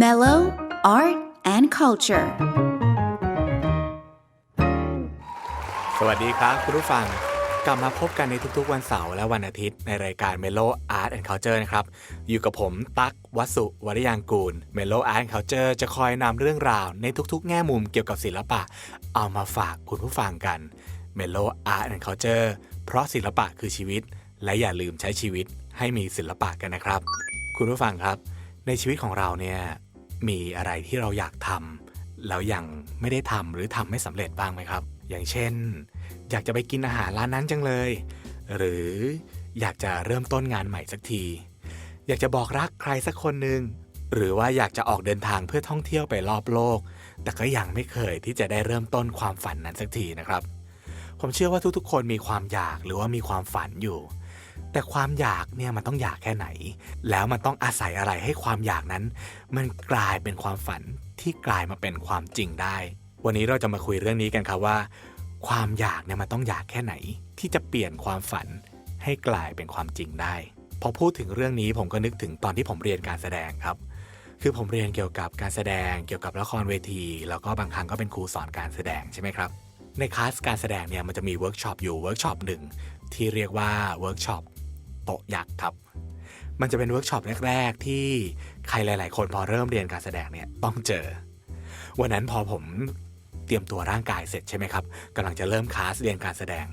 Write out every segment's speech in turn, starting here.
Mellow Art and Culture สวัสดีครับ คุณผู้ฟัง กลับมาพบกันในทุกๆ วันเสาร์และวันอาทิตย์ในรายการ Melo Art and Culture นะครับ อยู่กับผม ตั๊กวัสุวริยางกูล Melo Art and Culture จะคอยนำเรื่องราวในทุกๆ แง่มุมเกี่ยวกับศิลปะ เอามาฝากคุณผู้ฟังกัน Melo Art and Culture เพราะศิลปะคือชีวิต และอย่าลืมใช้ชีวิตให้มีศิลปะกันนะครับ คุณผู้ฟังครับ ในชีวิตของเราเนี่ยมีอะไรที่เราอยากทำแล้วยังไม่ได้ทำหรือทำไม่สำเร็จบ้างไหมครับ อย่างเช่น อยากจะไปกินอาหารร้านนั้นจังเลย หรืออยากจะเริ่มต้นงานใหม่สักที อยากจะบอกรักใครสักคนหนึ่งหรือว่าอยากจะออกเดินทางเพื่อท่องเที่ยวไปรอบโลก แต่ก็ยังไม่เคยที่จะได้เริ่มต้นความฝันนั้นสักทีนะครับ ผมเชื่อว่าทุกๆ คนมีความอยากหรือว่ามีความฝันอยู่ แต่ความอยากเนี่ยมันต้องอยากแค่ไหน แล้วมันต้องอาศัยอะไรให้ความอยากนั้น มันกลายเป็นความฝันที่กลายมาเป็นความจริงได้ วันนี้เราจะมาคุยเรื่องนี้กันครับว่า ความอยากเนี่ยมันต้องอยากแค่ไหน ที่จะเปลี่ยนความฝันให้กลายเป็นความจริงได้พอพูดถึงเรื่องนี้ผมก็นึกถึงตอนที่ผมเรียนการแสดงครับ คือผมเรียนเกี่ยวกับการแสดง เกี่ยวกับละครเวที แล้วก็บางครั้งก็เป็นครูสอนการแสดงใช่ไหมครับในคลาสการแสดงเนี่ยมันจะมีเวิร์กช็อปอยู่เวิร์กช็อปหนึ่งที่เรียกว่าเวิร์กช็อป โต๊ะยักษ์ครับมันจะเป็นเวิร์กช็อปแรก ๆ ที่ใครหลาย ๆ คนพอเริ่มเรียนการแสดงเนี่ยต้องเจอ วันนั้นพอผมเตรียมตัวร่างกายเสร็จใช่ไหมครับกำลังจะเริ่มคลาสเรียนการแสดง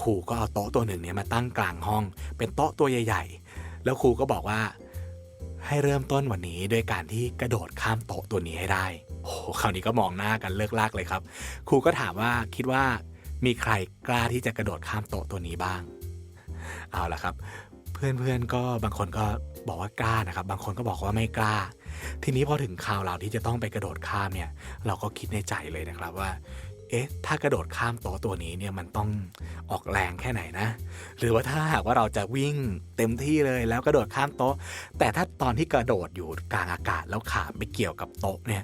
ครูก็เอาโต๊ะตัวหนึ่งเนี่ยมาตั้งกลางห้อง เป็นโต๊ะตัวใหญ่ ๆ แล้วครูก็บอกว่าให้เริ่มต้นวันนี้ด้วยการที่กระโดดข้ามโต๊ะตัวนี้ให้ได้ โอ้โหคราวนี้ก็มองหน้ากันเลิกลากเลยครับ ครูก็ถามว่าคิดว่ามีใครกล้าที่จะกระโดดข้ามโต๊ะตัวนี้บ้าง เอาละครับ เพื่อนๆก็บางคนก็บอกว่ากล้านะครับ บางคนก็บอกว่าไม่กล้า ทีนี้พอถึงคราวเราที่จะต้องไปกระโดดข้ามเนี่ย เราก็คิดในใจเลยนะครับว่า เอ๊ะ ถ้ากระโดดข้ามโต๊ะตัวนี้เนี่ยมันต้องออกแรงแค่ไหนนะ หรือว่าถ้าหากว่าเราจะวิ่งเต็มที่เลยแล้วกระโดดข้ามโต๊ะ แต่ถ้าตอนที่กระโดดอยู่กลางอากาศแล้วขาไปเกี่ยวกับโต๊ะเนี่ย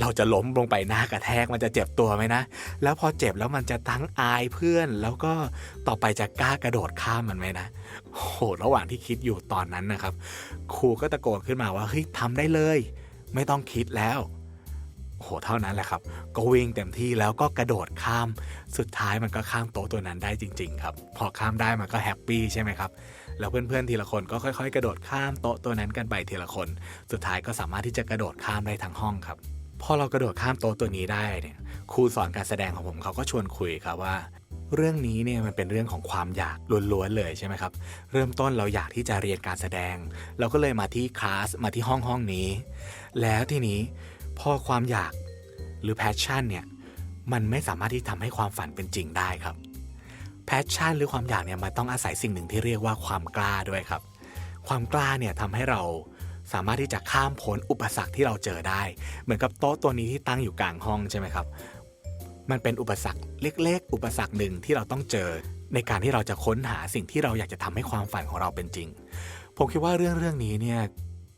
เราจะล้มลงไปหน้ากระแทกมันจะเจ็บตัวไหมนะ แล้วพอเจ็บแล้วมันจะทั้งอายเพื่อน แล้วก็ต่อไปจะกล้ากระโดดข้ามมันไหมนะโหระหว่างที่คิดอยู่ตอนนั้นนะครับ ครูก็ตะโกนขึ้นมาว่าเฮ้ยทำได้เลย ไม่ต้องคิดแล้วโอ้โหเท่านั้นแหละครับ ก็วิ่งเต็มที่แล้วก็กระโดดข้าม สุดท้ายมันก็ข้ามโต๊ะตัวนั้นได้จริง ๆ ครับ พอข้ามได้มันก็แฮปปี้ใช่ไหมครับ แล้วเพื่อนๆทีละคนก็ค่อย ๆ กระโดดข้ามโต๊ะตัวนั้นกันไปทีละคน สุดท้ายก็สามารถที่จะกระโดดข้ามได้ทั้งห้องครับ พอเรากระโดดข้ามโต๊ะตัวนี้ได้เนี่ยครูสอนการแสดงของผมเขาก็ชวนคุยครับว่า เรื่องนี้เนี่ยมันเป็นเรื่องของความอยากล้วนๆเลยใช่ไหมครับ เริ่มต้นเราอยากที่จะเรียนการแสดง เราก็เลยมาที่คลาสมาที่ห้องห้องนี้ แล้วทีนี้พอความอยากหรือแพชชั่นเนี่ยมันไม่สามารถที่ทำให้ความฝันเป็นจริงได้ครับแพชชั่นหรือความอยากเนี่ยมันต้องอาศัยสิ่งหนึ่งที่เรียกว่าความกล้าด้วยครับ ความกล้าเนี่ยทำให้เรา สามารถที่จะข้ามพ้นอุปสรรคที่เราเจอได้ เหมือนกับโต๊ะตัวนี้ที่ตั้งอยู่กลางห้องใช่ไหมครับ มันเป็นอุปสรรคเล็ก ๆ อุปสรรคหนึ่งที่เราต้องเจอ ในการที่เราจะค้นหาสิ่งที่เราอยากจะทำให้ความฝันของเราเป็นจริง ผมคิดว่าเรื่องเรื่องนี้เนี่ย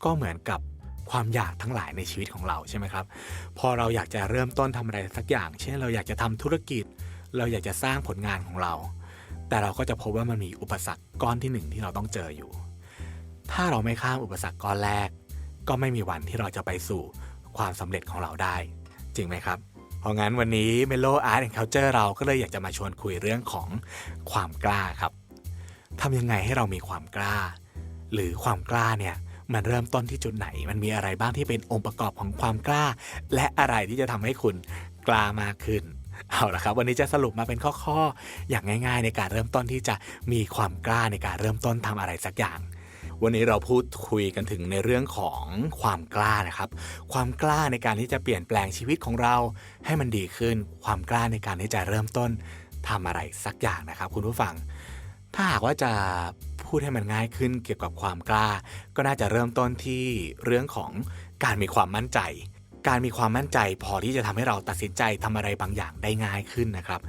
ก็เหมือนกับความอยากทั้งหลายในชีวิตของเราใช่ไหมครับ พอเราอยากจะเริ่มต้นทำอะไรสักอย่าง เช่น เราอยากจะทำธุรกิจ เราอยากจะสร้างผลงานของเรา แต่เราก็จะพบว่ามันมีอุปสรรคก้อนที่หนึ่งที่เราต้องเจออยู่ ถ้าเราไม่ข้ามอุปสรรคก้อนแรก ก็ไม่มีวันที่เราจะไปสู่ความสำเร็จของเราได้ จริงไหมครับ เพราะงั้นวันนี้ Melo Art and Culture เราก็เลยอยากจะมาชวนคุยเรื่องของความกล้าครับทำยังไงให้เรามีความกล้า หรือความกล้าเนี่ยมันเริ่มต้นที่จุดไหน มันมีอะไรบ้างที่เป็นองค์ประกอบของความกล้า และอะไรที่จะทำให้คุณกล้ามากขึ้น เอาละครับ วันนี้จะสรุปมาเป็นข้อๆ อย่างง่าย ๆ ในการเริ่มต้นที่จะมีความกล้าในการเริ่มต้นทำอะไรสักอย่าง วันนี้เราพูดคุยกันถึงในเรื่องของความกล้านะครับ ความกล้าในการที่จะเปลี่ยนแปลงชีวิตของเราให้มันดีขึ้น ความกล้าในการที่จะเริ่มต้นทำอะไรสักอย่างนะครับ คุณผู้ฟัง ถ้าหากว่าจะพูดให้มันง่ายขึ้นเกี่ยวกับความกล้า ก็น่าจะเริ่มต้นที่เรื่องของการมีความมั่นใจ การมีความมั่นใจพอที่จะทำให้เราตัดสินใจทำอะไรบางอย่างได้ง่ายขึ้นนะครับ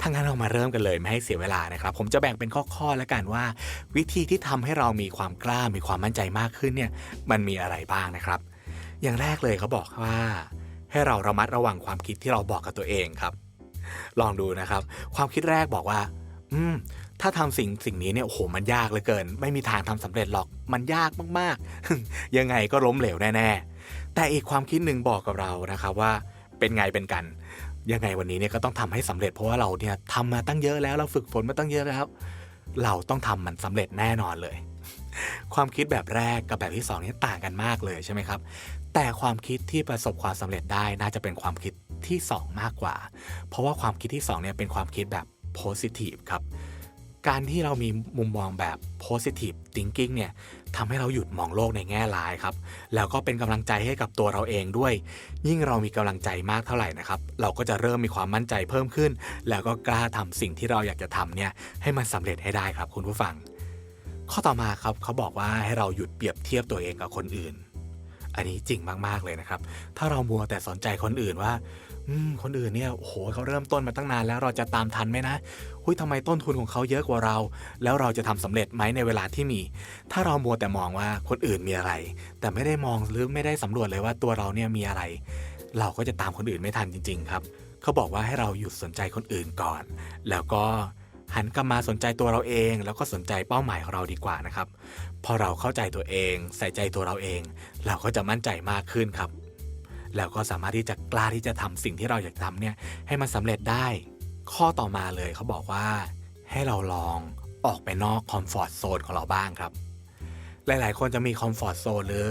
ถ้างั้นเรามาเริ่มกันเลยไม่ให้เสียเวลานะครับ ผมจะแบ่งเป็นข้อๆแล้วกันว่า วิธีที่ทำให้เรามีความกล้ามีความมั่นใจมากขึ้นเนี่ยมันมีอะไรบ้างนะครับ อย่างแรกเลยเขาบอกว่า ให้เราระมัดระวังความคิดที่เราบอกกับตัวเองครับ ลองดูนะครับ ความคิดแรกบอกว่า อืมถ้าทำสิ่งสิ่งนี้เนี่ยโอ้โหมันยากเหลือเกิน ไม่มีทางทำสำเร็จหรอกมันยากมากๆ ยังไงก็ล้มเหลวแน่ๆแต่อีกความคิดหนึ่งบอกกับเรานะครับว่า เป็นไงเป็นกัน ยังไงวันนี้เนี่ยก็ต้องทำให้สำเร็จเพราะว่าเราเนี่ยทำมาตั้งเยอะแล้วเราฝึกฝนมาตั้งเยอะแล้ว เราต้องทำมันสำเร็จแน่นอนเลย ความคิดแบบแรกกับแบบที่สองนี่ต่างกันมากเลยใช่ไหมครับ แต่ความคิดที่ประสบความสำเร็จได้น่าจะเป็นความคิดที่ 2 มากกว่า เพราะว่าความคิดที่2เนี่ยเป็นความคิดแบบโพสิทีฟครับ การที่เรามีมุมมองแบบ positive thinking เนี่ยทำให้เราหยุดมองโลกในแง่ร้ายครับ แล้วก็เป็นกำลังใจให้กับตัวเราเองด้วย ยิ่งเรามีกำลังใจมากเท่าไหร่นะครับ เราก็จะเริ่มมีความมั่นใจเพิ่มขึ้น แล้วก็กล้าทำสิ่งที่เราอยากจะทำเนี่ยให้มันสำเร็จให้ได้ครับคุณผู้ฟัง ข้อต่อมาครับเขาบอกว่าให้เราหยุดเปรียบเทียบตัวเองกับคนอื่น อันนี้จริงมากๆเลยนะครับ ถ้าเรามัวแต่สนใจคนอื่นว่า คนอื่นเนี่ยโอ้โหเขาเริ่มต้นมาตั้งนานแล้วเราจะตามทันไหมนะหุ้ยทำไมต้นทุนของเขาเยอะกว่าเรา แล้วเราจะทำสำเร็จไหมในเวลาที่มี ถ้าเรามัวแต่มองว่าคนอื่นมีอะไร แต่ไม่ได้มองหรือไม่ได้สำรวจเลยว่าตัวเราเนี่ยมีอะไร เราก็จะตามคนอื่นไม่ทันจริง ๆ ครับ เขาบอกว่าให้เราหยุดสนใจคนอื่นก่อน แล้วก็หันกลับมาสนใจตัวเราเอง แล้วก็สนใจเป้าหมายของเราดีกว่านะครับ พอเราเข้าใจตัวเอง ใส่ใจตัวเราเอง เราก็จะมั่นใจมากขึ้นครับ แล้วก็สามารถที่จะกล้าที่จะทำสิ่งที่เราอยากทำเนี่ยให้มันสำเร็จได้ ข้อต่อมาเลยเขาบอกว่า ให้เราลองออกไปนอกคอมฟอร์ทโซนของเราบ้างครับ หลาย ๆ คนจะมีคอมฟอร์ทโซนหรือ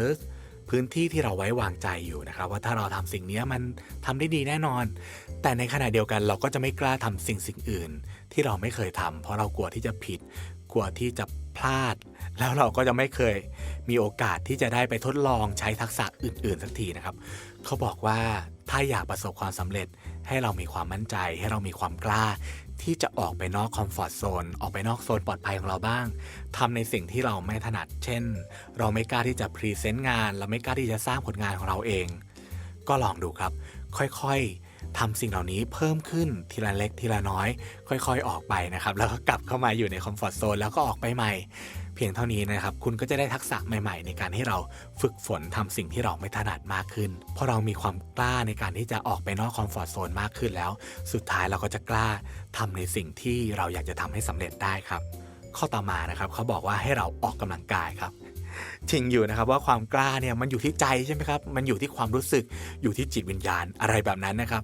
พื้นที่ที่เราไว้วางใจอยู่นะครับ ว่าถ้าเราทำสิ่งนี้มันทำได้ดีแน่นอน แต่ในขณะเดียวกันเราก็จะไม่กล้าทำสิ่งสิ่งอื่น ที่เราไม่เคยทำเพราะเรากลัวที่จะผิด กลัวที่จะพลาด แล้วเราก็จะไม่เคยมีโอกาสที่จะได้ไปทดลองใช้ทักษะอื่น ๆ สักทีนะครับ เขาบอกว่าถ้าอยากประสบความสำเร็จให้เรามีความมั่นใจ ให้เรามีความกล้า ที่จะออกไปนอกคอมฟอร์ทโซนออกไปนอกโซนปลอดภัยของเราบ้างทำในสิ่งที่เราไม่ถนัด เช่น เราไม่กล้าที่จะพรีเซนต์งาน เราไม่กล้าที่จะสร้างผลงานของเราเอง ก็ลองดูครับ ค่อยๆทำสิ่งเหล่านี้เพิ่มขึ้นทีละเล็กทีละน้อย ค่อยๆออกไปนะครับ แล้วก็กลับเข้ามาอยู่ในคอมฟอร์ทโซนแล้วก็ออกไปใหม่ พียงเท่านี้นะครับ คุณก็จะได้ทักษะใหม่ ๆ ในการให้เราฝึกฝนทำสิ่งที่เราไม่ถนัดมากขึ้น เพราะเรามีความกล้าในการที่จะออกไปนอกคอมฟอร์ทโซนมากขึ้นแล้ว สุดท้ายเราก็จะกล้าทำในสิ่งที่เราอยากจะทำให้สำเร็จได้ครับ ข้อต่อมานะครับเขาบอกว่าให้เราออกกำลังกายครับจริงอยู่นะครับว่าความกล้าเนี่ยมันอยู่ที่ใจใช่ไหมครับมันอยู่ที่ความรู้สึกอยู่ที่จิตวิญญาณอะไรแบบนั้นนะครับ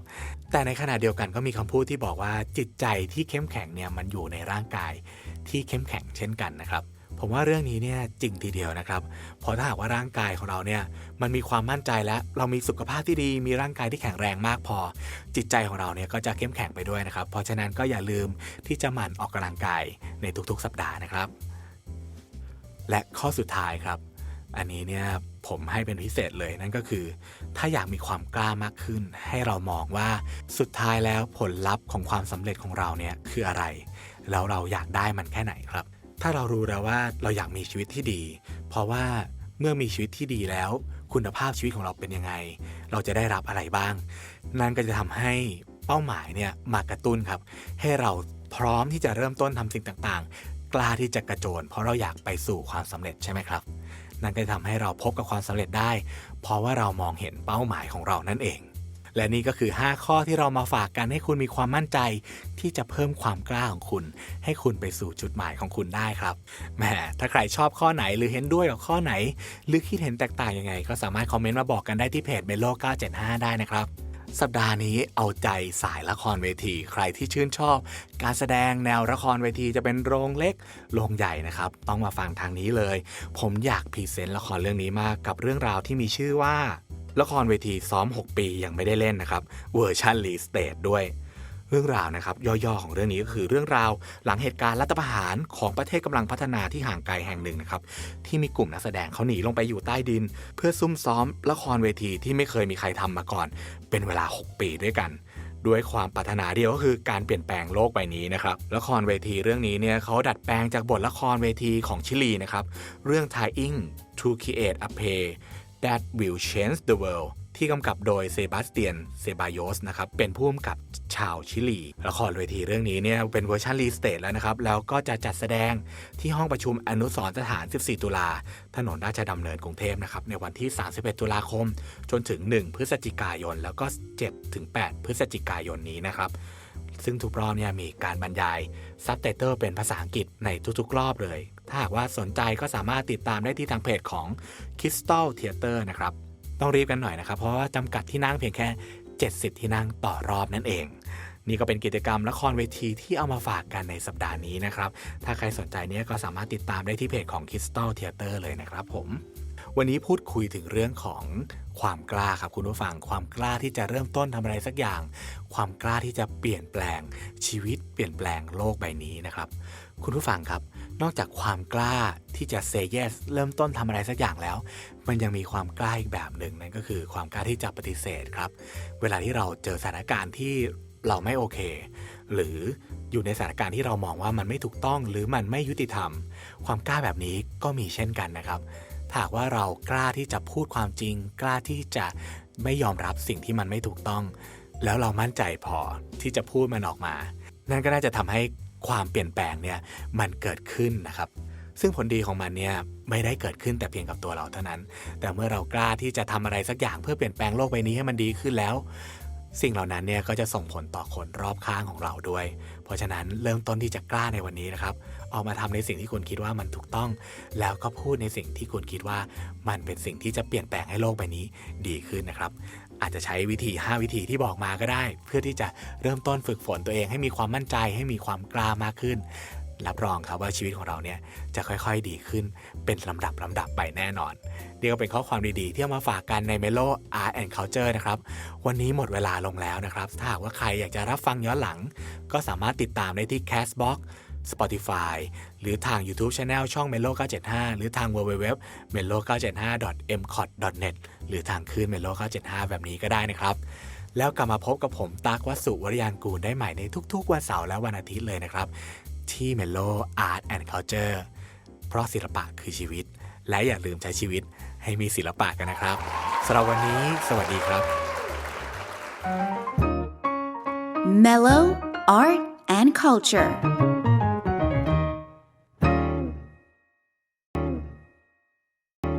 แต่ในขณะเดียวกันก็มีคำพูดที่บอกว่าจิตใจที่เข้มแข็งเนี่ยมันอยู่ในร่างกายที่เข้มแข็งเช่นกันนะครับ ผมว่าเรื่องนี้เนี่ยจริงทีเดียวนะครับเพราะถ้าหากว่าร่างกายของเราเนี่ยมันมีความมั่นใจและเรามีสุขภาพที่ดี มีร่างกายที่แข็งแรงมากพอ จิตใจของเราเนี่ยก็จะเข้มแข็งไปด้วยนะครับ เพราะฉะนั้นก็อย่าลืมที่จะหมั่นออกกำลังกายในทุกๆ สัปดาห์นะครับ และข้อสุดท้ายครับ อันนี้เนี่ยผมให้เป็นพิเศษเลยนั่นก็คือ ถ้าอยากมีความกล้ามากขึ้น ให้เรามองว่าสุดท้ายแล้วผลลัพธ์ของความสำเร็จของเราเนี่ยคืออะไร แล้วเราอยากได้มันแค่ไหนครับ ถ้าเรารู้แล้วว่าเราอยากมีชีวิตที่ดี เพราะว่าเมื่อมีชีวิตที่ดีแล้ว คุณภาพชีวิตของเราเป็นยังไง เราจะได้รับอะไรบ้าง นั่นก็จะทำให้เป้าหมายเนี่ยมากระตุ้นครับ ให้เราพร้อมที่จะเริ่มต้นทำสิ่งต่างๆ กล้าที่จะกระโจน เพราะเราอยากไปสู่ความสำเร็จใช่ไหมครับ นั่นก็จะทำให้เราพบกับความสำเร็จได้ เพราะว่าเรามองเห็นเป้าหมายของเรานั่นเอง และนี่ก็คือ 5 ข้อที่เรามาฝากกันให้คุณมีความมั่นใจ ที่จะเพิ่มความกล้าของคุณ ให้คุณไปสู่จุดหมายของคุณได้ครับแหมถ้าใครชอบข้อไหนหรือเห็นด้วยกับข้อไหน หรือคิดเห็นแตกต่างยังไง ก็สามารถคอมเมนต์มาบอกกันได้ที่เพจเมโล975 ได้นะครับสัปดาห์นี้เอาใจสายละครเวที ใครที่ชื่นชอบ การแสดงแนวละครเวทีจะเป็นโรงเล็กโรงใหญ่นะครับ ต้องมาฟังทางนี้เลย ผมอยากพรีเซนต์ละครเรื่องนี้มากกับเรื่องราวที่มีชื่อว่า ละครเวทีซ้อม 6 ปียังไม่ได้เล่นนะครับเวอร์ชันรีสเตทด้วย เรื่องราวนะครับย่อๆของเรื่องนี้ก็คือเรื่องราวหลังเหตุการณ์รัฐประหารของประเทศกำลังพัฒนาที่ห่างไกลแห่งหนึ่งนะครับที่มีกลุ่มนักแสดงเขาหนีลงไปอยู่ใต้ดิน เพื่อซุ่มซ้อมละครเวทีที่ไม่เคยมีใครทำมาก่อน เป็นเวลา 6 ปีด้วยกันด้วยความปรารถนาเดียวก็คือการเปลี่ยนแปลงโลกใบนี้นะครับละครเวทีเรื่องนี้เนี่ยเขาดัดแปลงจากบทละครเวทีของชิลีนะครับ เรื่อง Tying to Create a Play That Will Change the World ที่กำกับโดยเซบาสเตียน เซบายอสนะครับ เป็นผู้กำกับชาวชิลี ละครเวทีเรื่องนี้เนี่ยเป็นเวอร์ชันรีสเตทแล้วนะครับ แล้วก็จะจัดแสดงที่ห้องประชุมอนุสรสถาน 14 ตุลา ถนนราชดำเนินกรุงเทพนะครับ ในวันที่ 31 ตุลาคม จนถึง 1 พฤศจิกายน แล้วก็7ถึง8พฤศจิกายนนี้นะครับ ซึ่งทุกรอบเนี่ยมีการบรรยายซับไตเติลเป็นภาษาอังกฤษในทุกๆ รอบเลย ถ้าหากว่าสนใจก็สามารถติดตามได้ที่ทางเพจของ Crystal Theater นะครับ ต้องรีบกันหน่อยนะครับ เพราะว่าจำกัดที่นั่งเพียงแค่ 70 ที่นั่งต่อรอบนั่นเอง นี่ก็เป็นกิจกรรมละครเวทีที่เอามาฝากกันในสัปดาห์นี้นะครับ ถ้าใครสนใจเนี่ยก็สามารถติดตามได้ที่เพจของ Crystal Theater เลยนะครับผม วันนี้พูดคุยถึงเรื่องของความกล้าครับคุณผู้ฟังความกล้าที่จะเริ่มต้นทำอะไรสักอย่าง ความกล้าที่จะเปลี่ยนแปลงชีวิตเปลี่ยนแปลงโลกใบนี้นะครับ คุณผู้ฟังครับ นอกจากความกล้าที่จะ say yes เริ่มต้นทำอะไรสักอย่างแล้ว มันยังมีความกล้าอีกแบบหนึ่งนั่นก็คือความกล้าที่จะปฏิเสธครับ เวลาที่เราเจอสถานการณ์ที่เราไม่โอเค หรืออยู่ในสถานการณ์ที่เรามองว่ามันไม่ถูกต้องหรือมันไม่ยุติธรรม ความกล้าแบบนี้ก็มีเช่นกันนะครับ หากว่าเรากล้าที่จะพูดความจริง กล้าที่จะไม่ยอมรับสิ่งที่มันไม่ถูกต้อง แล้วเรามั่นใจพอที่จะพูดมันออกมา นั่นก็น่าจะทำให้ความเปลี่ยนแปลงเนี่ยมันเกิดขึ้นนะครับ ซึ่งผลดีของมันเนี่ยไม่ได้เกิดขึ้นแต่เพียงกับตัวเราเท่านั้น แต่เมื่อเรากล้าที่จะทำอะไรสักอย่างเพื่อเปลี่ยนแปลงโลกใบนี้ให้มันดีขึ้นแล้ว สิ่งเหล่านั้นเนี่ยก็จะส่งผลต่อคนรอบข้างของเราด้วย เพราะฉะนั้นเริ่มต้นที่จะกล้าในวันนี้นะครับ ออกมาทำในสิ่งที่คุณคิดว่ามันถูกต้อง แล้วก็พูดในสิ่งที่คุณคิดว่ามันเป็นสิ่งที่จะเปลี่ยนแปลงให้โลกใบนี้ดีขึ้นนะครับ อาจจะใช้วิธี 5 วิธีที่บอกมาก็ได้ เพื่อที่จะเริ่มต้นฝึกฝนตัวเองให้มีความมั่นใจให้มีความกล้ามากขึ้น รับรองครับว่าชีวิตของเราเนี่ยจะค่อยๆดีขึ้นเป็นลำดับลำดับไปแน่นอนนี่ก็เป็นข้อความดีๆ ที่เอามาฝากกันใน Melo Art and Culture นะครับ วันนี้หมดเวลาลงแล้วนะครับ ถ้าหากว่าใครอยากจะรับฟังย้อนหลัง ก็สามารถติดตามได้ที่ Castbox Spotify หรือทาง YouTube Channel ช่อง Melo 975 หรือทาง www melo 975 m c o t net หรือทางคลื่น Melo 975 แบบนี้ก็ได้นะครับแล้วกลับมาพบกับผมตักวัสุวรยานกูลได้ใหม่ในทุกๆ วันเสาร์และวันอาทิตย์เลยนะครับ ที่ Melo Art and Culture เพราะศิลปะคือชีวิต และอย่าลืมใช้ชีวิตให้มีศิลปะกันนะครับสำหรับวันนี้ สวัสดีครับ Mellow Art and Culture